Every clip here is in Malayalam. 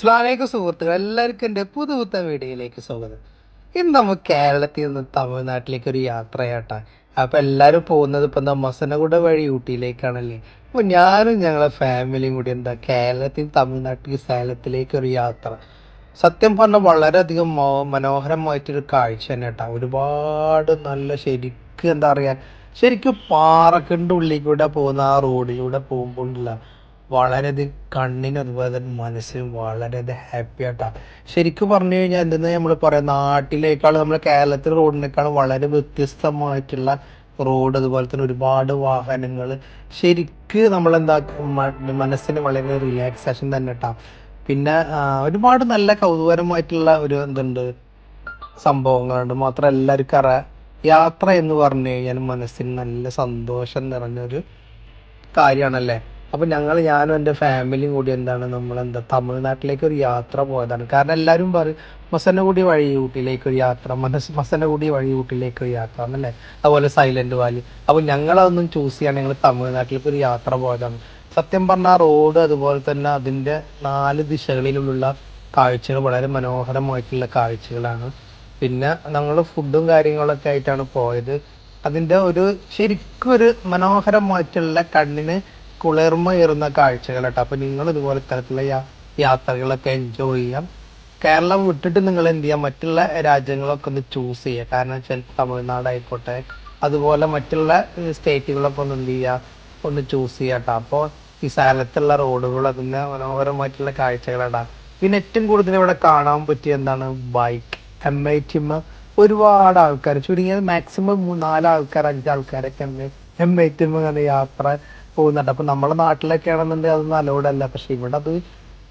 സ്ലാമേക്ക് സുഹൃത്തുക്കൾ എല്ലാവർക്കും എന്റെ പുതുപുത്ത വീഡിയോയിലേക്ക് സ്വാഗതം. ഇന്ന് നമുക്ക് കേരളത്തിൽ നിന്ന് തമിഴ്നാട്ടിലേക്ക് ഒരു യാത്രയാട്ടാ. അപ്പോൾ എല്ലാവരും പോകുന്നത് ഇപ്പം എന്താ മസനഗുഡ വഴി ഊട്ടിയിലേക്കാണല്ലേ? അപ്പോൾ ഞാനും ഞങ്ങളെ ഫാമിലിയും കൂടി എന്താ കേരളത്തിൽ തമിഴ്നാട്ടിൽ സേലത്തിലേക്ക് ഒരു യാത്ര. സത്യം പറഞ്ഞാൽ വളരെയധികം മോ- മനോഹരമായിട്ടൊരു കാഴ്ച തന്നെ കേട്ടോ ഒരുപാട് നല്ല ശരിക്കും എന്താ പറയുക ശരിക്കും പാറക്കന്റെ ഉള്ളിൽ കൂടെ പോകുന്ന ആ റോഡിലൂടെ പോകുമ്പോഴില്ല വളരെയധികം കണ്ണിനും അതുപോലെ തന്നെ മനസ്സിനും വളരെയധികം ഹാപ്പി ആയിട്ടാ. ശരിക്കും പറഞ്ഞു കഴിഞ്ഞാൽ എന്തെന്ന് നമ്മൾ പറയാം നാട്ടിലേക്കാളും നമ്മുടെ കേരളത്തിലെ റോഡിനേക്കാളും വളരെ വ്യത്യസ്തമായിട്ടുള്ള റോഡ് അതുപോലെ തന്നെ ഒരുപാട് വാഹനങ്ങൾ ശരിക്ക് നമ്മളെന്താ മ- മനസ്സിന് വളരെ റിലാക്സേഷൻ തന്നെ കേട്ടാ പിന്നെ ഒരുപാട് നല്ല കൗതുകരമായിട്ടുള്ള ഒരു എന്തുണ്ട് സംഭവങ്ങളുണ്ട്. മാത്രം എല്ലാവർക്കും അറിയാം യാത്ര എന്ന് പറഞ്ഞു കഴിഞ്ഞാൽ മനസ്സിന് നല്ല സന്തോഷം നിറഞ്ഞൊരു കാര്യമാണല്ലേ അപ്പൊ ഞങ്ങൾ ഞാനും എന്റെ ഫാമിലിയും കൂടി എന്താണ് നമ്മൾ എന്താ തമിഴ്നാട്ടിലേക്ക് ഒരു യാത്ര പോയതാണ്. കാരണം എല്ലാവരും പറയും മസനഗുഡി വഴി ഊട്ടിയിലേക്ക് ഒരു യാത്ര മസനഗുഡി വഴി ഊട്ടിയിലേക്ക് ഒരു യാത്ര എന്നല്ലേ? അതുപോലെ സൈലന്റ് വാലി. അപ്പൊ ഞങ്ങളതൊന്നും ചൂസ് ചെയ്യാൻ ഞങ്ങൾ തമിഴ്നാട്ടിലേക്ക് ഒരു യാത്ര പോയതാണ്. സത്യം പറഞ്ഞാൽ റോഡ് അതുപോലെ തന്നെ അതിന്റെ നാല് ദിശകളിലുള്ള കാഴ്ചകൾ വളരെ മനോഹരമായിട്ടുള്ള കാഴ്ചകളാണ്. പിന്നെ ഞങ്ങൾ ഫുഡും കാര്യങ്ങളൊക്കെ ആയിട്ടാണ് പോയത്. അതിന്റെ ഒരു ശരിക്കും ഒരു മനോഹരമായിട്ടുള്ള കണ്ണിന് കുളിർമയേറുന്ന കാഴ്ചകൾ കേട്ടോ അപ്പൊ നിങ്ങൾ ഇതുപോലെ തരത്തിലുള്ള യാത്രകളൊക്കെ എൻജോയ് ചെയ്യാം. കേരളം വിട്ടിട്ട് നിങ്ങൾ എന്ത് ചെയ്യാം മറ്റുള്ള രാജ്യങ്ങളൊക്കെ ഒന്ന് ചൂസ് ചെയ്യുക കാരണം വെച്ചാൽ തമിഴ്നാട് ആയിക്കോട്ടെ അതുപോലെ മറ്റുള്ള സ്റ്റേറ്റുകളൊക്കെ ഒന്ന് എന്ത് ചെയ്യുക ഒന്ന് ചൂസ് ചെയ്യാം കേട്ടോ അപ്പോൾ ഈ സ്ഥലത്തുള്ള റോഡുകൾ അതിന്റെ മനോഹരമായിട്ടുള്ള കാഴ്ചകളാണ് പിന്നെ ഏറ്റവും കൂടുതൽ ഇവിടെ കാണാൻ പറ്റിയ എന്താണ്? ബൈക്ക് എം ഐ ടി ഒരുപാട് ആൾക്കാർ ചുരുങ്ങിയത് മാക്സിമം നാല് ആൾക്കാർ അഞ്ച് ആൾക്കാരൊക്കെ എം ഐ ടി അങ്ങനെ യാത്ര പോകുന്നുണ്ട്. അപ്പൊ നമ്മളെ നാട്ടിലൊക്കെ ആണെന്നുണ്ടെങ്കിൽ അതൊന്നും അലൗഡ് അല്ല. പക്ഷെ ഇവിടെ അത്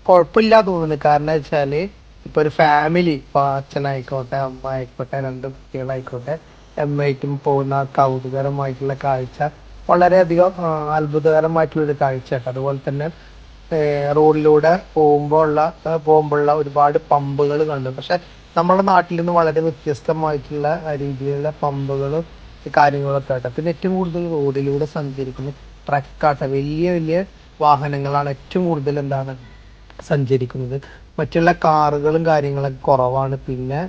കുഴപ്പമില്ല തോന്നുന്നു കാരണം വെച്ചാൽ ഇപ്പൊ ഒരു ഫാമിലി ഇപ്പൊ അച്ഛനായിക്കോട്ടെ അമ്മ ആയിക്കോട്ടെ രണ്ട് കുട്ടികളായിക്കോട്ടെ ഐ പോകുന്ന കൗതുകരമായിട്ടുള്ള കാഴ്ച വളരെയധികം അത്ഭുതകരമായിട്ടുള്ള ഒരു കാഴ്ച അതുപോലെ തന്നെ റോഡിലൂടെ റോഡിലൂടെ പോകുമ്പോഴുള്ള പോകുമ്പോഴുള്ള ഒരുപാട് പമ്പുകൾ കണ്ടു. പക്ഷെ നമ്മുടെ നാട്ടിൽ നിന്ന് വളരെ വ്യത്യസ്തമായിട്ടുള്ള രീതിയിലുള്ള പമ്പുകളും കാര്യങ്ങളൊക്കെ ആട്ടെ. പിന്നെ ഏറ്റവും കൂടുതൽ റോഡിലൂടെ സഞ്ചരിക്കുന്ന ട്രക്കാട്ടെ വലിയ വലിയ വാഹനങ്ങളാണ് ഏറ്റവും കൂടുതൽ എന്താണ് സഞ്ചരിക്കുന്നത്. മറ്റുള്ള കാറുകളും കാര്യങ്ങളൊക്കെ കുറവാണ്. പിന്നെ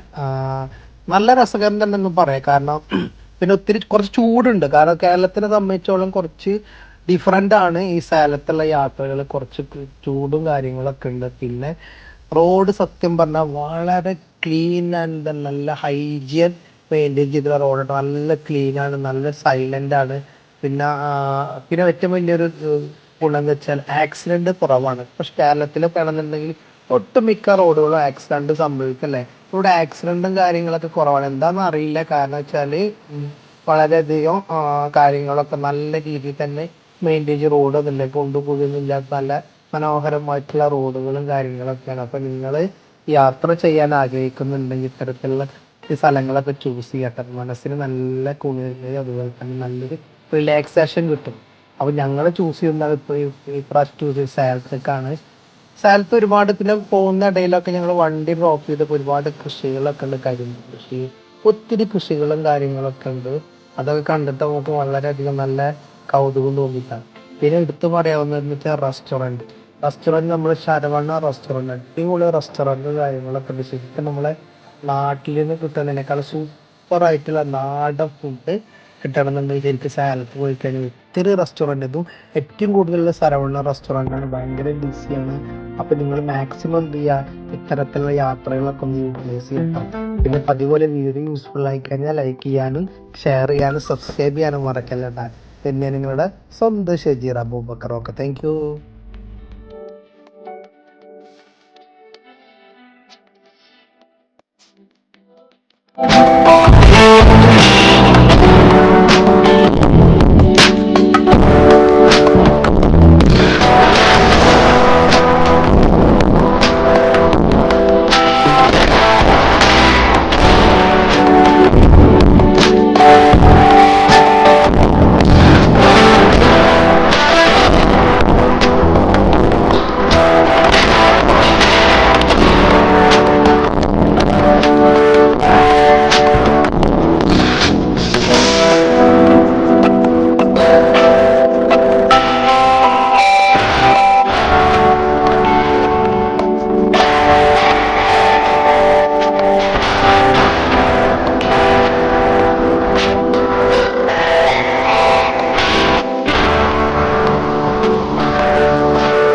നല്ല രസകരം തന്നെ ഒന്നും പറയാം. കാരണം പിന്നെ ഒത്തിരി കുറച്ച് ചൂടുണ്ട്. കാരണം കേരളത്തിനെ സംബന്ധിച്ചോളം കുറച്ച് ഡിഫറെന്റ് ആണ് ഈ സ്ഥലത്തുള്ള യാത്രകൾ കുറച്ച് ചൂടും കാര്യങ്ങളൊക്കെ ഉണ്ട്. പിന്നെ റോഡ് സത്യം പറഞ്ഞാൽ വളരെ ക്ലീൻ ആൻഡ് നല്ല ഹൈജിയൻ മെയിന്റെയിൻ ചെയ്തിട്ടുള്ള റോഡാണ്. നല്ല ക്ലീൻ ആണ്. നല്ല സൈലന്റ് ആണ്. പിന്നെ പിന്നെ ഏറ്റവും വലിയൊരു ഏർ, ഗുണം എന്ന് വെച്ചാൽ ആക്സിഡന്റ് കുറവാണ്. പക്ഷെ കേരളത്തിലൊക്കെ ആണെന്നുണ്ടെങ്കിൽ ഒട്ടുമിക്ക റോഡുകളും ആക്സിഡന്റ് സംഭവിക്കല്ലേ? ഇവിടെ ആക്സിഡന്റും കാര്യങ്ങളൊക്കെ കുറവാണ്. എന്താണെന്ന് അറിയില്ല. കാരണം വെച്ചാൽ വളരെയധികം കാര്യങ്ങളൊക്കെ നല്ല രീതിയിൽ തന്നെ മെയിന്റെയിൻ റോഡ് തന്നെ കൊണ്ടുപോകുന്നില്ലാത്ത നല്ല മനോഹരമായിട്ടുള്ള റോഡുകളും കാര്യങ്ങളൊക്കെയാണ്. അപ്പൊ നിങ്ങൾ യാത്ര ചെയ്യാൻ ആഗ്രഹിക്കുന്നുണ്ടെങ്കിൽ ഇത്തരത്തിലുള്ള സ്ഥലങ്ങളൊക്കെ ചൂസ് ചെയ്യട്ടെ. മനസ്സിന് നല്ല കുളിർമയും അതുപോലെ തന്നെ നല്ലൊരു റിലാക്സേഷൻ കിട്ടും. അപ്പൊ ഞങ്ങൾ ചൂസ് ചെയ്യുന്നത് ഇപ്പൊ ഇപ്രാവശ്യം ചൂസ് ചെയ്ത് സേലത്തേക്കാണ്. സ്ഥലത്ത് ഒരുപാട് പിന്നെ പോകുന്ന ഇടയിലൊക്കെ ഞങ്ങൾ വണ്ടി ഡ്രോപ്പ് ചെയ്തപ്പോൾ ഒരുപാട് കൃഷികളൊക്കെ ഉണ്ട് കരിമ്പ് കൃഷി ഒത്തിരി കൃഷികളും കാര്യങ്ങളൊക്കെ ഉണ്ട്. അതൊക്കെ കണ്ടിട്ട് നമുക്ക് വളരെയധികം നല്ല കൗതുകം തോന്നിയിട്ടാണ്. പിന്നെ എടുത്തു പറയാവുന്നതെന്ന് വെച്ചാൽ റെസ്റ്റോറന്റ് റെസ്റ്റോറന്റ് നമ്മൾ ശരവണ റെസ്റ്റോറന്റ് അടിപൊളി റെസ്റ്റോറന്റ് കാര്യങ്ങളൊക്കെ ഉണ്ട്. ശരിക്കും നമ്മളെ നാട്ടിൽ നിന്ന് കിട്ടുന്നതിനേക്കാൾ സൂപ്പർ ആയിട്ടുള്ള നാടൻ ഫുഡ് കിട്ടണമെന്നുണ്ടെങ്കിൽ ശരിക്കും സ്ഥലത്ത് പോയി കഴിഞ്ഞാൽ ഒത്തിരി റെസ്റ്റോറന്റ് ഇതും ഏറ്റവും കൂടുതലുള്ള സ്ഥലമുള്ള റെസ്റ്റോറന്റ് ആണ്. ഭയങ്കര ബിസിയാണ് അപ്പോൾ നിങ്ങൾ മാക്സിമം എന്ത് ചെയ്യുക? ഇത്തരത്തിലുള്ള യാത്രകളൊക്കെ ഒന്ന് യൂട്ടിലൈസ് ചെയ്യണം പിന്നെ അതുപോലെ വീഡിയോ യൂസ്ഫുൾ ആയി കഴിഞ്ഞാൽ ലൈക്ക് ചെയ്യാനും ഷെയർ ചെയ്യാനും സബ്സ്ക്രൈബ് ചെയ്യാനും മറക്കല്ലേട്ടാ. പിന്നെ നിങ്ങളുടെ സ്വന്തം Shejeer Abubakar okay thank you